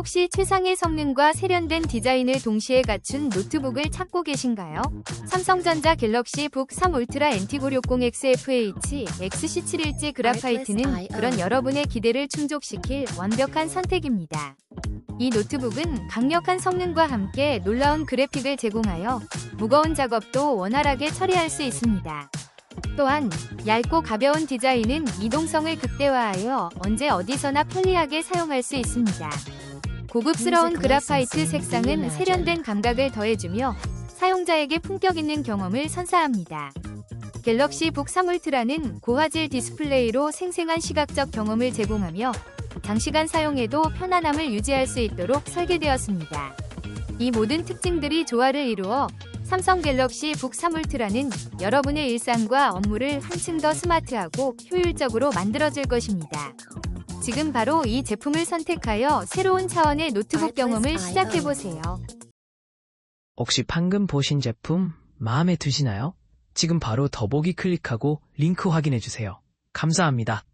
혹시 최상의 성능과 세련된 디자인을 동시에 갖춘 노트북을 찾고 계신가요? 삼성전자 갤럭시 북 3 울트라 NT960XFH XC71G 그라파이트는 그런 여러분의 기대를 충족시킬 완벽한 선택입니다. 이 노트북은 강력한 성능과 함께 놀라운 그래픽을 제공하여 무거운 작업도 원활하게 처리할 수 있습니다. 또한 얇고 가벼운 디자인은 이동성을 극대화하여 언제 어디서나 편리하게 사용할 수 있습니다. 고급스러운 그라파이트 색상은 세련된 감각을 더해주며 사용자에게 품격 있는 경험을 선사합니다. 갤럭시 북 3 울트라는 고화질 디스플레이로 생생한 시각적 경험을 제공하며 장시간 사용해도 편안함을 유지할 수 있도록 설계되었습니다. 이 모든 특징들이 조화를 이루어 삼성 갤럭시 북 3 울트라는 여러분의 일상과 업무를 한층 더 스마트하고 효율적으로 만들어줄 것입니다. 지금 바로 이 제품을 선택하여 새로운 차원의 노트북 경험을 시작해보세요. 혹시 방금 보신 제품 마음에 드시나요? 지금 바로 더보기 클릭하고 링크 확인해 주세요. 감사합니다.